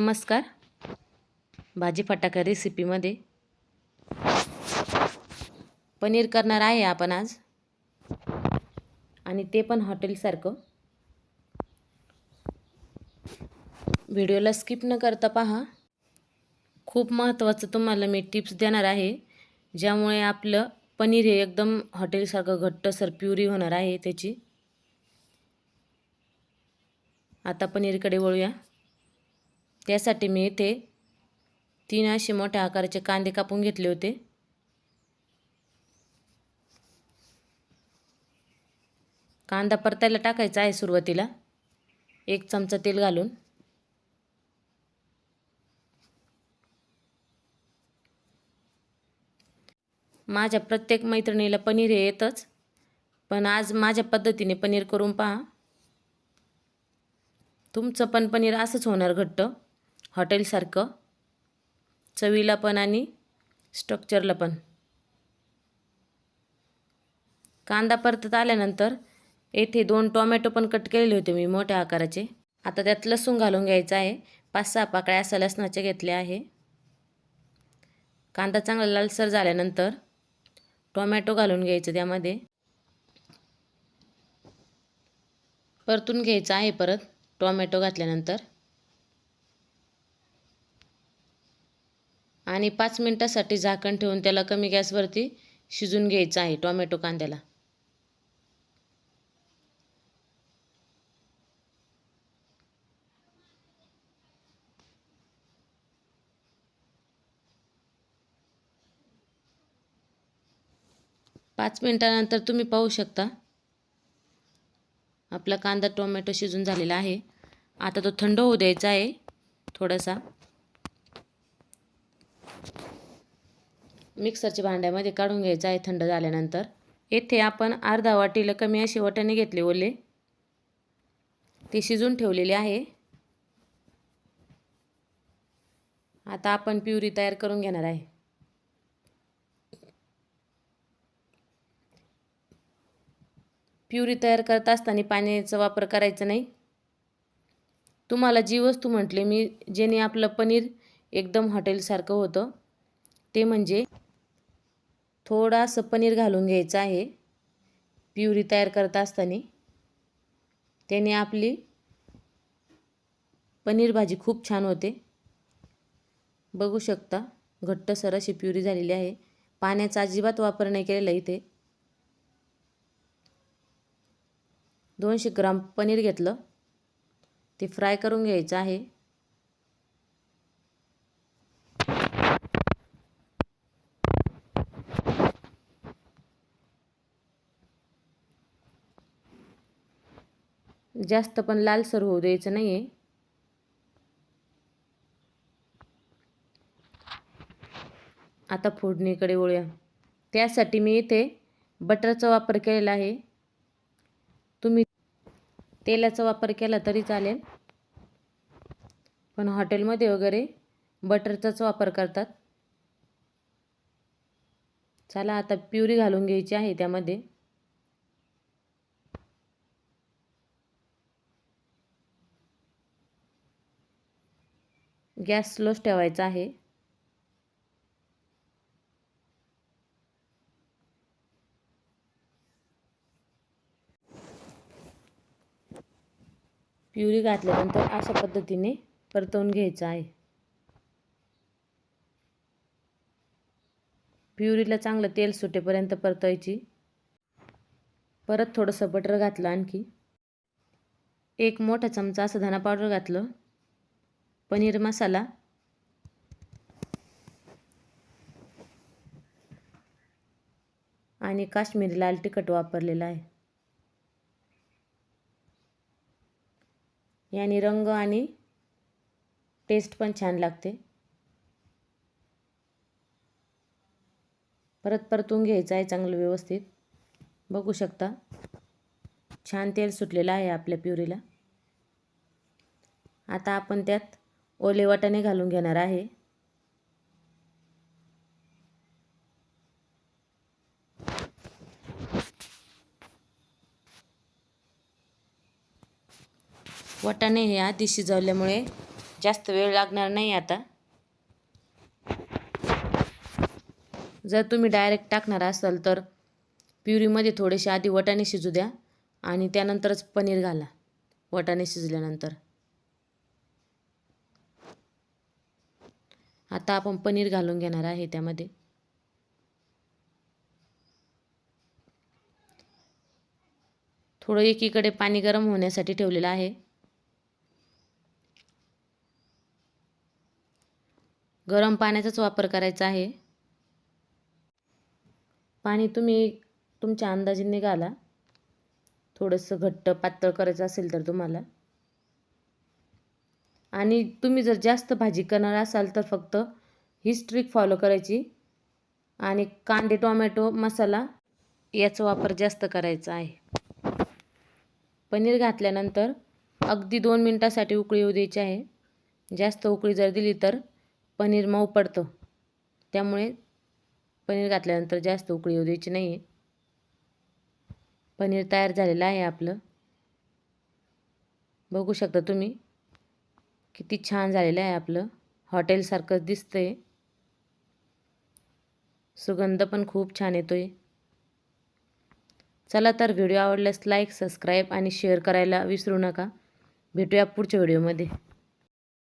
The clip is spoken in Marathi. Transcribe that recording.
नमस्कार. भाजी फटाका रेसिपीमध्ये पनीर करणार आहे आपण आज. आणि ते पण हॉटेलसारखं व्हिडिओला स्किप न करता पहा. खूप महत्त्वाचं तुम्हाला मी टिप्स देणार आहे. ज्यामुळे आपलं पनीर हे एकदम हॉटेलसारखं घट्टसर प्युरी होणार आहे त्याची. आता पनीरकडे वळूया. त्यासाठी मी इथे तीन असे मोठ्या आकाराचे कांदे कापून घेतले होते. कांदा परतायला टाकायचा आहे सुरुवातीला. एक चमचा तेल घालून. माझ्या प्रत्येक मैत्रिणीला पनीर हे येतच. पण आज माझ्या पद्धतीने पनीर करून पहा. तुमचं पण पनीर असंच होणार घट्ट. हॉटेलसारखं चवीला पण आणि स्ट्रक्चरला पण. कांदा परतत आल्यानंतर येथे दोन टोमॅटो पण कट केलेले होते मी मोठ्या आकाराचे. आता त्यात लसूण घालून घ्यायचं आहे. पाच सहा पाकळ्या असा लसणाचे घेतले आहे. कांदा चांगला लालसर झाल्यानंतर टोमॅटो घालून घ्यायचं त्यामध्ये. परतून घ्यायचं आहे परत टोमॅटो घातल्यानंतर. आणि पाच मिनटासाठी झाकण ठेवून त्याला कमी गॅसवरती शिजून घ्यायचं आहे टोमॅटो कांद्याला. पाच मिनटानंतर तुम्ही पाहू शकता. आपला कांदा टोमॅटो शिजून झालेला आहे. आता तो थंड होऊ द्यायचा आहे थोडासा. मिक्सरच्या भांड्यामध्ये काढून घ्यायचं आहे थंड झाल्यानंतर. येथे आपण अर्धा वाटीला कमी असे वाटाणे घेतले ओले. ते शिजून ठेवलेले आहे. आता आपण प्युरी तयार करून घेणार आहे. प्युरी तयार करत असताना पाण्याचा वापर करायचा नाही. तुम्हाला जी वस्तू म्हटले मी जेणे आपलं पनीर एकदम हॉटेलसारखं होतं ते म्हणजे थोडासं पनीर घालून घ्यायचं आहे. प्युरी तयार करत असताना. त्याने आपली पनीर भाजी खूप छान होते. बघू शकता घट्टसर अशी प्युरी झालेली आहे. पाण्याचा अजिबात वापर नाही केलेला इथे. दोनशे ग्राम पनीर घेतलं. ते फ्राय करून घ्यायचं आहे. जास्त पण लालसर होऊ द्यायचं नाही आहे आता फोडणीकडे वळूया. त्यासाठी मी इथे बटरचा वापर केलेला आहे. तुम्ही तेलाचा वापर केला तरी चालेल. पण हॉटेलमध्ये वगैरे बटरचाच वापर करतात. चला आता प्युरी घालून घ्यायची आहे त्यामध्ये. गॅस स्लोच ठेवायचा आहे. प्युरी घातल्यानंतर अशा पद्धतीने परतवून घ्यायचं आहे. प्युरीला चांगलं तेल सुटेपर्यंत परतवायची परत थोडंसं बटर घातलं आणखी. एक मोठा चमचा असं धना पावडर घातलं. पनीर मसाला. आणि काश्मीरी लाल तिखट वापरलेला आहे. याने रंग आणि टेस्ट पण छान लागते. परत परतून घ्यायचं आहे चांगलं व्यवस्थित. बघू शकता. छान तेल सुटलेलं आहे आपल्या प्युरीला. आता आपण त्यात ओले वाटाणे घालून घेणार आहे. वाटाणे हे आधी शिजवल्यामुळे जास्त वेळ लागणार नाही आता. जर तुम्ही डायरेक्ट टाकणार असाल तर प्युरीमध्ये थोडेसे आधी वटाणे शिजू द्या आणि त्यानंतरच पनीर घाला. वटाणे शिजल्यानंतर. आता आपण पनीर घालून घेणार आहे त्यामध्ये. थोडं एकीकडे पाणी गरम होण्यासाठी ठेवलेलं आहे. गरम पाण्याचाच वापर करायचा आहे. पाणी तुम्ही तुमच्या अंदाजीने घाला. थोडंसं घट्ट पातळ करायचं असेल तर तुम्हाला. आणि तुम्ही जर जास्त भाजी करणार असाल तर फक्त हीच ट्रिक फॉलो करायची. आणि कांदे टोमॅटो मसाला याचा वापर जास्त करायचा आहे. पनीर घातल्यानंतर अगदी दोन मिनटासाठी उकळी येऊ द्यायची आहे. जास्त उकळी जर दिली तर पनीर मऊ पडतं. त्यामुळे पनीर घातल्यानंतर जास्त उकळी येऊ द्यायची नाही आहे पनीर तयार झालेलं आहे आपलं. बघू शकता तुम्ही. किती छान झालेलं आहे आपलं. हॉटेलसारखंच दिसतं आहे सुगंध पण खूप छान येतो आहे चला तर व्हिडिओ आवडल्यास लाईक सबस्क्राईब आणि शेअर करायला विसरू नका. भेटूया पुढच्या व्हिडिओमध्ये.